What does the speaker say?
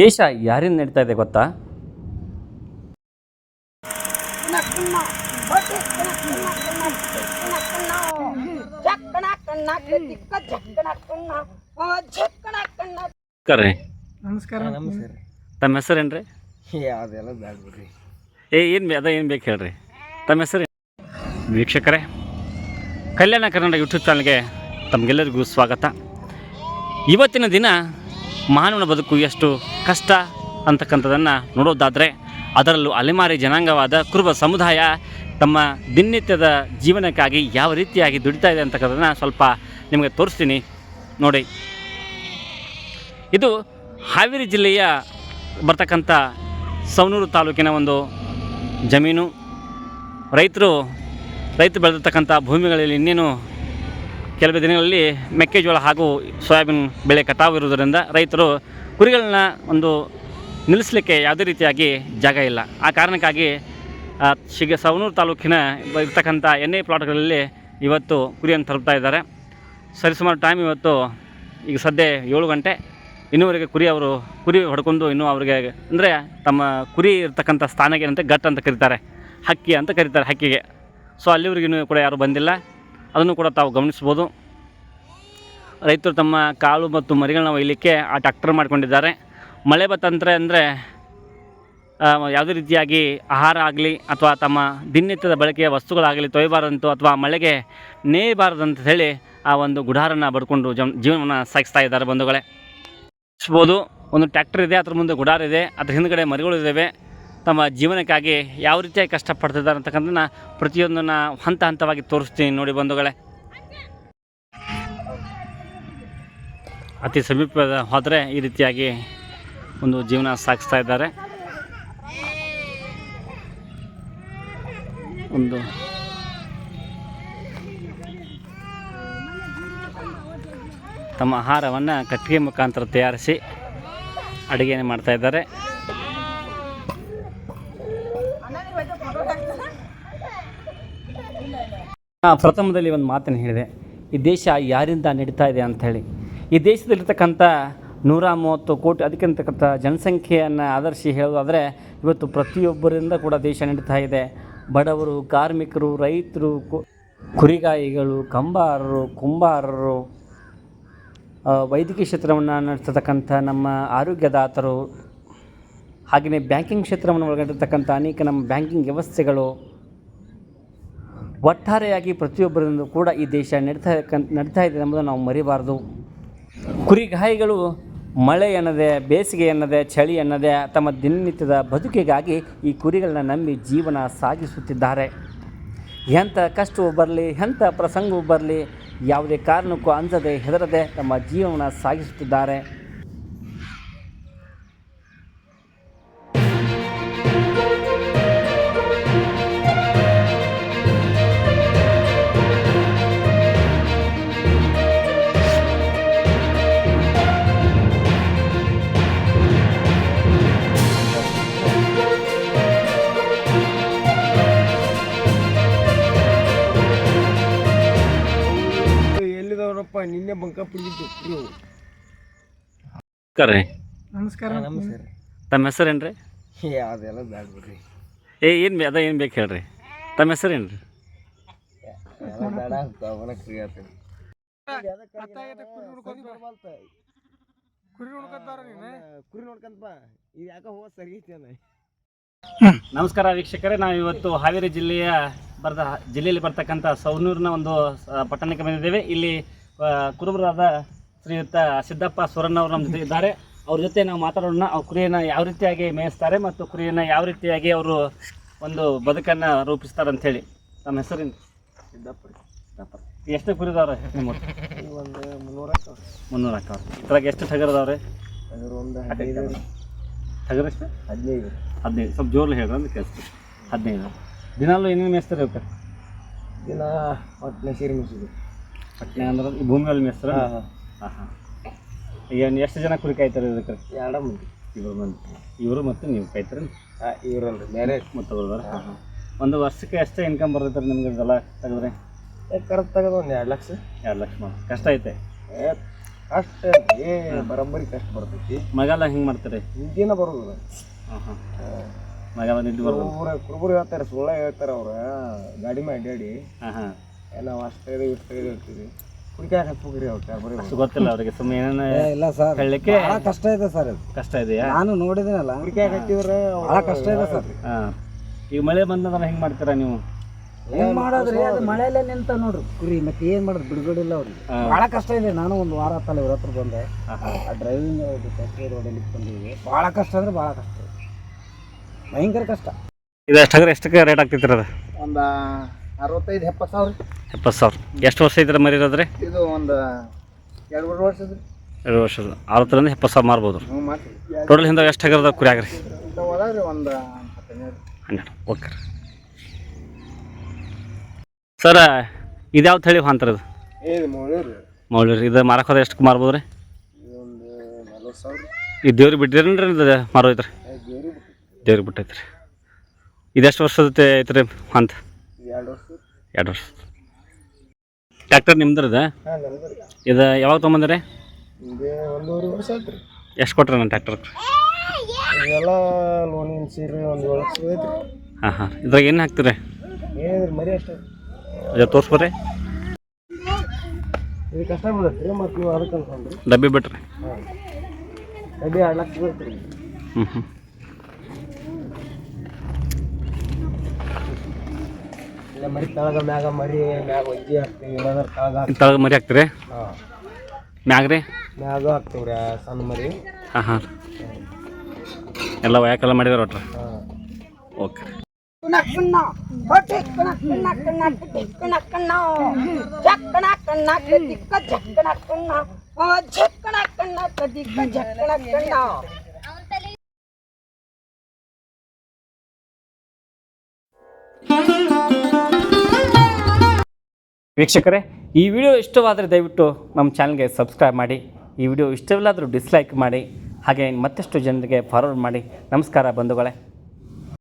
ದೇಶ ಯಾರಿಂದ ನಡೀತಾ ಇದೆ ಗೊತ್ತಾ? ನಮಸ್ಕಾರ. ನಮಸ್ಕಾರ. ತಮ್ಮ ಹೆಸರೇನ್ರಿ? ಯಾವ್ದೆಲ್ಲ ಬ್ಯಾಡ ಬಿಡ್ರಿ. ಏ ಏನು ಅದ ಏನು ಬೇಕು ಹೇಳ್ರಿ. ತಮ್ಮ ಹೆಸರು? ವೀಕ್ಷಕರೇ ಕಲ್ಯಾಣ ಕರ್ನಾಟಕ ಯೂಟ್ಯೂಬ್ ಚಾನಲ್ಗೆ ತಮಗೆಲ್ಲರಿಗೂ ಸ್ವಾಗತ. ಇವತ್ತಿನ ದಿನ ಮಾನವನ ಬದುಕು ಎಷ್ಟು ಕಷ್ಟ ಅಂತಕ್ಕಂಥದ್ದನ್ನು ನೋಡೋದಾದರೆ ಅದರಲ್ಲೂ ಅಲೆಮಾರಿ ಜನಾಂಗವಾದ ಕುರುಬ ಸಮುದಾಯ ತಮ್ಮ ದಿನನಿತ್ಯದ ಜೀವನಕ್ಕಾಗಿ ಯಾವ ರೀತಿಯಾಗಿ ದುಡಿತಾ ಇದೆ ಅಂತಕ್ಕಂಥದ್ದನ್ನು ಸ್ವಲ್ಪ ನಿಮಗೆ ತೋರಿಸ್ತೀನಿ. ನೋಡಿ. ಇದು ಹಾವೇರಿ ಜಿಲ್ಲೆಯ ಬರ್ತಕ್ಕಂಥ ಸವನೂರು ತಾಲೂಕಿನ ಒಂದು ಜಮೀನು. ರೈತರು ರೈತರು ಬೆಳೆದಿರ್ತಕ್ಕಂಥ ಭೂಮಿಗಳಲ್ಲಿ ಇನ್ನೇನು ಕೆಲವೇ ದಿನಗಳಲ್ಲಿ ಮೆಕ್ಕೆಜೋಳ ಹಾಗೂ ಸೋಯಾಬೀನ್ ಬೆಳೆ ಕಟಾವು ಇರುವುದರಿಂದ ರೈತರು ಕುರಿಗಳನ್ನ ಒಂದು ನಿಲ್ಲಿಸಲಿಕ್ಕೆ ಯಾವುದೇ ರೀತಿಯಾಗಿ ಜಾಗ ಇಲ್ಲ. ಆ ಕಾರಣಕ್ಕಾಗಿ ಶಿಗ ಸವನೂರು ತಾಲೂಕಿನ ಇರ್ತಕ್ಕಂಥ ಎಣ್ಣೆ ಪ್ಲಾಟ್ಗಳಲ್ಲಿ ಇವತ್ತು ಕುರಿಯನ್ನು ತಲುಪ್ತಾ ಇದ್ದಾರೆ. ಸರಿಸುಮಾರು ಟೈಮ್ ಇವತ್ತು ಈಗ ಸದ್ಯ ಏಳು ಗಂಟೆ. ಇನ್ನೂವರೆಗೆ ಕುರಿ ಅವರು, ಕುರಿ ಹೊಡ್ಕೊಂಡು ಇನ್ನೂ ಅವರಿಗೆ ಅಂದರೆ ತಮ್ಮ ಕುರಿ ಇರ್ತಕ್ಕಂಥ ಸ್ಥಾನಕ್ಕೆ ಏನಂತ ಗಟ್ ಅಂತ ಕರೀತಾರೆ. ಹಕ್ಕಿ ಅಂತ ಕರೀತಾರೆ ಹಕ್ಕಿಗೆ. ಸೊ ಅಲ್ಲಿವರೆಗೂ ಕೂಡ ಯಾರೂ ಬಂದಿಲ್ಲ. ಅದನ್ನು ಕೂಡ ತಾವು ಗಮನಿಸ್ಬೋದು. ರೈತರು ತಮ್ಮ ಕಾಳು ಮತ್ತು ಮರಿಗಳನ್ನ ಒಯ್ಯಲಿಕ್ಕೆ ಆ ಟ್ಯಾಕ್ಟರ್ ಮಾಡ್ಕೊಂಡಿದ್ದಾರೆ. ಮಳೆ ಬತ್ತಂದ್ರೆ ಅಂದರೆ ಯಾವುದೇ ರೀತಿಯಾಗಿ ಆಹಾರ ಆಗಲಿ ಅಥವಾ ತಮ್ಮ ದಿನನಿತ್ಯದ ಬಳಕೆಯ ವಸ್ತುಗಳಾಗಲಿ ತೊಯ್ಯಬಾರ್ದಂತು ಅಥವಾ ಮಳೆಗೆ ನೇಯಬಾರದಂತ ಹೇಳಿ ಆ ಒಂದು ಗುಡಾರನ್ನು ಬಡ್ಕೊಂಡು ಜಮ್, ಜೀವನವನ್ನು ಸಾಗಿಸ್ತಾ ಇದ್ದಾರೆ ಬಂಧುಗಳೇ. ಒಂದು ಟ್ಯಾಕ್ಟರ್ ಇದೆ, ಅದ್ರ ಮುಂದೆ ಗುಡಾರ ಇದೆ, ಅದ್ರ ಹಿಂದ್ಗಡೆ ಮರಿಗಳು ಇದ್ದಾವೆ ತಮ್ಮ ಜೀವನಕ್ಕಾಗಿ ಯಾವ ರೀತಿಯಾಗಿ ಕಷ್ಟಪಡ್ತಿದ್ದಾರೆ ಅಂತಕ್ಕಂಥದ್ದನ್ನ ಪ್ರತಿಯೊಂದನ್ನು ಹಂತ ಹಂತವಾಗಿ ತೋರಿಸ್ತೀನಿ ನೋಡಿ ಬಂಧುಗಳೇ. ಅತಿ ಸಮೀಪದ ಹೋದರೆ ಈ ರೀತಿಯಾಗಿ ಒಂದು ಜೀವನ ಸಾಗಿಸ್ತಾ ಇದ್ದಾರೆ. ಒಂದು ತಮ್ಮ ಆಹಾರವನ್ನು ಕಟ್ಟಿಗೆ ಮುಖಾಂತರ ತಯಾರಿಸಿ ಅಡುಗೆಯನ್ನು ಮಾಡ್ತಾ ಇದ್ದಾರೆ ಆ, ಪ್ರಥಮದಲ್ಲಿ ಒಂದು ಮಾತನ್ನು ಹೇಳಿದೆ, ಈ ದೇಶ ಯಾರಿಂದ ನಡೀತಾ ಇದೆ ಅಂಥೇಳಿ ಈ ದೇಶದಲ್ಲಿರ್ತಕ್ಕಂಥ ನೂರ ಮೂವತ್ತು ಕೋಟಿ, ಅದಕ್ಕಿಂತಕ್ಕಂಥ ಜನಸಂಖ್ಯೆಯನ್ನು ಆಧರಿಸಿ ಹೇಳೋದಾದರೆ ಇವತ್ತು ಪ್ರತಿಯೊಬ್ಬರಿಂದ ಕೂಡ ದೇಶ ನಡೀತಾ ಇದೆ. ಬಡವರು, ಕಾರ್ಮಿಕರು, ರೈತರು ಕುರಿಗಾಯಿಗಳು, ಕಂಬಾರರು, ಕುಂಬಾರರು ವೈದ್ಯಕೀಯ ಕ್ಷೇತ್ರವನ್ನು ನಡೆಸತಕ್ಕಂಥ ನಮ್ಮ ಆರೋಗ್ಯದಾತರು ಹಾಗೆಯೇ ಬ್ಯಾಂಕಿಂಗ್ ಕ್ಷೇತ್ರವನ್ನು ಒಳಗೊಂಡಿರ್ತಕ್ಕಂಥ ಅನೇಕ ನಮ್ಮ ಬ್ಯಾಂಕಿಂಗ್ ವ್ಯವಸ್ಥೆಗಳು ಒಟ್ಟಾರೆಯಾಗಿ ಪ್ರತಿಯೊಬ್ಬರಿಂದ ಕೂಡ ಈ ದೇಶ ನಡೀತಾ ನಡೀತಾ ಇದೆ ಎಂಬುದನ್ನು ನಾವು ಮರಿಬಾರ್ದು. ಕುರಿಗಾಯಿಗಳು ಮಳೆ ಎನ್ನದೆ, ಬೇಸಿಗೆ ಎನ್ನದೆ, ಚಳಿ ಎನ್ನದೆ ತಮ್ಮ ದಿನನಿತ್ಯದ ಬದುಕಿಗಾಗಿ ಈ ಕುರಿಗಳನ್ನ ನಂಬಿ ಜೀವನ ಸಾಗಿಸುತ್ತಿದ್ದಾರೆ. ಎಂಥ ಕಷ್ಟವು ಬರಲಿ, ಎಂಥ ಪ್ರಸಂಗವು ಬರಲಿ, ಯಾವುದೇ ಕಾರಣಕ್ಕೂ ಅಂಜದೆ ಹೆದರದೆ ತಮ್ಮ ಜೀವನ ಸಾಗಿಸುತ್ತಿದ್ದಾರೆ. ನಿನ್ನೆ ಬಂಕ ನಮಸ್ಕಾರ ನಮಸ್ಕಾರ. ತಮ್ಮ ಹೆಸರೇನ್ರಿ? ಯಾವ್ದೆಲ್ಲ ಬ್ಯಾಡ ಬಿಡ್ರಿ. ಏ ಏನು ಅದ ಏನು ಬೇಕು ಹೇಳ್ರಿ. ತಮ್ಮ ಹೆಸರೇನ್ರಿ? ಎಲ್ಲ ಬೇಡ ಅಂತ ಅವನ ಕ್ರಿಯೆ ಆತೀನಿ ಕುರಿ ನೋಡ್ಕೊತಾರ ನೀನು? ಕುರಿ ನೋಡ್ಕಂತ ಇದು ಯಾಕ ಹೋಗ ಸರಿ ಐತಿ ಅನ್ನ ನಮಸ್ಕಾರ ವೀಕ್ಷಕರೇ ನಾವು ಇವತ್ತು ಹಾವೇರಿ ಜಿಲ್ಲೆಯ ಬರ್ದ ಜಿಲ್ಲೆಯಲ್ಲಿ ಬರ್ತಕ್ಕಂಥ ಸೌನೂರಿನ ಒಂದು ಪಟ್ಟಣಕ್ಕೆ ಬಂದಿದ್ದೇವೆ. ಇಲ್ಲಿ ಕುರುಬರಾದ ಶ್ರೀಯುತ ಸಿದ್ದಪ್ಪ ಸುರಣ್ಣ ಅವರು ನಮ್ಮ ಜೊತೆ ಇದ್ದಾರೆ. ಅವ್ರ ಜೊತೆ ನಾವು ಮಾತಾಡೋಣ. ಅವ್ರ ಕುರಿಯನ್ನು ಯಾವ ರೀತಿಯಾಗಿ ಮೇಯಿಸ್ತಾರೆ ಮತ್ತು ಕುರಿಯನ್ನು ಯಾವ ರೀತಿಯಾಗಿ ಅವರು ಒಂದು ಬದುಕನ್ನು ರೂಪಿಸ್ತಾರೆ ಅಂಥೇಳಿ. ನಮ್ಮ ಹೆಸರಿಂದ ಸಿದ್ದಪ್ಪ ಸಿದ್ದಪ್ಪ. ಎಷ್ಟು ಕುರಿ ಇದಾವ್ರೆ ನಿಮ್ಮ ಒಂದು ಮುನ್ನೂರ ಮುನ್ನೂರು ಹಾಕವ್ರೆ ಇದ್ರಾಗ ಎಷ್ಟು ಟಗರದವ್ರೆ? ಒಂದು ಹದಿನೈದು ಟಗರ್ ಎಷ್ಟು? ಹದಿನೈದು ಹದಿನೈದು. ಸ್ವಲ್ಪ ಜೋರ್ಲಿ ಹೇಳ್ರಿ ಅಂದ್ರೆ ಕೆಲಸ ಹದಿನೈದು. ದಿನಾಲೂ ಏನೇನು ಮೇಯಿಸ್ತಾರೆ ದಿನ ಒಟ್ಟು ಸೀರೆ ಮಿಸಿದ್ರು ಪಟ್ನೆ ಅಂದ್ರೆ ಭೂಮಿ ಮೇಲೆ ಮೆಸ್ರ ಹಾಂ ಹಾಂ. ಈಗ ಎಷ್ಟು ಜನ ಕುರಿ ಕಾಯ್ತಾರೆ ಇದಕ್ಕೆ? ಎರಡು ಮಂದಿ. ಇವರು ಮಂದಿ. ಇವರು ಮತ್ತು ನೀವು ಕಾಯ್ತಾರೆ? ಹಾಂ ಇವ್ರಲ್ರಿ. ಬೇರೆ ಮತ್ತೊಬ್ಬರು ಹಾಂ ಹಾಂ. ಒಂದು ವರ್ಷಕ್ಕೆ ಎಷ್ಟು ಇನ್ಕಮ್ ಬರ್ತೈತೆ ನಿಮ್ಗೆ ಇದೆಲ್ಲ ತೆಗೆದ್ರೆ? ಕರೆಕ್ಟ್ ತೆಗೆದು ಒಂದು ಎರಡು ಲಕ್ಷ. ಎರಡು ಲಕ್ಷ ಮಾಡಿ ಕಷ್ಟ ಐತೆ? ಕಷ್ಟ ಏ ಬರೋಬ್ಬರಿ ಕಷ್ಟ ಬರ್ತೈತಿ. ಮಗಾಲ ಹಿಂಗೆ ಮಾಡ್ತಾರೆ? ಹಿಂದಿನ ಬರೋದಿಲ್ಲ. ಹಾಂ ಹಾಂ. ಮಗಾಲ ನಿದ್ದೆ ಬರ್ಬೋದು ಕುರುಬರು ಹೇಳ್ತಾರೆ ಸುಳ್ಳ ಹೇಳ್ತಾರೆ ಅವ್ರು. ಗಾಡಿ ಮಾಡಿ ಅಡ್ಡಾಡಿ ಹಾಂ ಹಾಂ. ನಾವು ಅಷ್ಟು ಇದೆ ಇಷ್ಟು ಇದೆ ಹೇಳ್ತೀವಿ ಕುಡಿಕಾಯ ಹತ್ಬೇಕ್ರಿ ಅವ್ರು ಬರೀ ಅಷ್ಟು ಗೊತ್ತಿಲ್ಲ ಅವರಿಗೆ ಸುಮ್ಮನೆ ಏನೇನು ಇಲ್ಲ ಸರ್ ಹೇಳಲಿಕ್ಕೆ ಭಾಳ ಕಷ್ಟ ಇದೆ ಸರ್ ಅದು. ಕಷ್ಟ ಇದೆಯಾ? ನಾನು ನೋಡಿದ್ದೀನಲ್ಲ ಕುಡಿಕಾಕ ಹತ್ತಿದ್ರೆ ಭಾಳ ಕಷ್ಟ ಇದೆ ಸರ್. ಹಾಂ. ಈಗ ಮಳೆ ಬಂದಂದ್ರೆ ಹೆಂಗೆ ಮಾಡ್ತೀರಾ ನೀವು? ಏನು ಮಾಡೋದ್ರಿ ಅದು ಮಳೆಯಲ್ಲೇ ನಿಂತ ನೋಡ್ರಿ ಕುರಿ ಮತ್ತೆ ಏನ್ ಮಾಡೋದು ಬಿಡುಗಡಿಲ್ಲ ಅವ್ರಿಗೆ. ಭಾಳ ಕಷ್ಟ ಇದೆ. ನಾನು ಒಂದು ವಾರ ತಲೆ ಇವ್ರ ಹತ್ರ ಬಂದೆ. ಆ ಡ್ರೈವಿಂಗ್ ಕಟ್ಟಿ ರೋಡಲ್ಲಿ ಬಂದಿದ್ದೀವಿ ಭಾಳ ಕಷ್ಟ ಅಂದ್ರೆ ಭಾಳ ಕಷ್ಟ. ಭಯಂಕರ ಕಷ್ಟ. ಇದು ಎಷ್ಟಾಗ್ರೆ ಎಷ್ಟಕ್ಕೆ ರೇಟ್ ಆಗ್ತಿತ್ತು ಅದು? ಒಂದು ಅರವತ್ತೈದು ಎಪ್ಪತ್ತು ಸಾವಿರ. ಎಪ್ಪತ್ತು ಸಾವಿರ. ಎಷ್ಟು ವರ್ಷ ಐತ್ರಿ ಮರಿ ಇರೋದ್ರಿ ಇದು ಒಂದು ಎರಡು ಮೂರು ವರ್ಷ ಎರಡು ವರ್ಷದ ಅರವತ್ತರಿಂದ ಎಪ್ಪತ್ತು ಸಾವಿರ ಮಾರ್ಬೋದು. ಹ್ಞೂ ಮಾಡ್ತೀವಿ ಟೋಟಲ್ ಹಿಂದೆ ಎಷ್ಟು ಆಗಿರೋದ ಕುರಿಯಾಗ್ರಿ ಆಗ್ರಿ? ಅದಾವ್ರಿ ಒಂದು ಹತ್ತೆರಡು ಹನ್ನೆರಡು. ಓಕೆ ಸರ ಇದ್ಯಾವ ತಳಿ ಅಂತಾರೆ ಇದು? ಏ ಮೌಳ್ರಿ ಮೌಲ್ಯ ಇದು ಮಾರಕ್ಕೆ ಎಷ್ಟು ಮಾರ್ಬೋದು ರೀ? ಒಂದು ನಲ್ವತ್ತು ಸಾವಿರ ಈ ದೇವ್ರಿಗೆ ಬಿಟ್ಟಿರೇನ್ರಿ ಇದು ಮಾರೋಯ್ತು ರೀ ಬೇರೆ ದೇವ್ರಿಗೆ ಬಿಟ್ಟೈತೆ ರೀ ಇದೆಷ್ಟು ವರ್ಷದ ಐತ್ರಿ ಅಂತ ಎರಡು ವರ್ಷ ಎರಡು ವರ್ಷ ಟ್ಯಾಕ್ಟರ್ ನಿಮ್ದ್ರದ? ಹಾಂ ನಮ್ದು ರೀ ಇದು ಯಾವಾಗ ತೊಗೊಂಬಂದ್ರಿ? ಇದೇ ಒಂದೂವರೆ ವರ್ಷ ಆಯ್ತು ರೀ. ಎಷ್ಟು ಕೊಟ್ರಿ ನನ್ನ ಟ್ಯಾಕ್ಟರ್ ಇದೆಲ್ಲ ಲೋನಿನ ಸೀರೆ ಒಂದು ಏಳು ಲಕ್ಷ ಹಾಂ ಹಾಂ. ಇದ್ರಾಗ ಏನು ಹಾಕ್ತೀರಿ? ಏನಿದ್ರಿ ಮರಿ ಅಷ್ಟೇ. ಅದು ತೋರಿಸ್ಬೋರಿ ಇದು ಕಷ್ಟ ಬೀಳತ್ತೆ ರೀ ಮತ್ತು ನೀವು ಅದಕ್ಕೆ ಅನ್ಕೊಂಡ್ರಿ ಡಬ್ಬಿ ಬಿಟ್ರಿ. ಡಬ್ಬಿ ಎರಡು ಲಕ್ಷ ಹ್ಞೂ ಹ್ಞೂ ಮರಿ ತಳಗ ಮ್ಯಾಗ ಮರಿ ಮ್ಯಾಗ ಒಜ್ಜಿ ಹಾಕ್ತೀವಿ ಇಲ್ಲಾಂದ್ರೆ ತಳಗ ಹಾಕ್ತೀವಿ. ತಳಗ ಮರಿ ಹಾಕ್ತೀರಿ? ಹಾಂ. ಮ್ಯಾಗ ರೀ? ಮ್ಯಾಗ ಹಾಕ್ತೀವಿ ರೀ ಆ ಸಣ್ಣ ಮರಿ. ಹಾಂ ಹಾಂ. ಎಲ್ಲ ವಯಕಲ್ಲ ಮಾಡಿದಾರೆ ಒಟ್ರ? ಹಾಂ. ಓಕೆ. ರೀ ವೀಕ್ಷಕರೇ, ಈ ವಿಡಿಯೋ ಇಷ್ಟವಾದರೆ ದಯವಿಟ್ಟು ನಮ್ಮ ಚಾನಲ್ಗೆ ಸಬ್ಸ್ಕ್ರೈಬ್ ಮಾಡಿ, ಈ ವಿಡಿಯೋ ಇಷ್ಟವಿಲ್ಲಾದರೂ ಡಿಸ್ಲೈಕ್ ಮಾಡಿ, ಹಾಗೆ ಮತ್ತಷ್ಟು ಜನರಿಗೆ ಫಾರ್ವರ್ಡ್ ಮಾಡಿ. ನಮಸ್ಕಾರ ಬಂಧುಗಳೇ.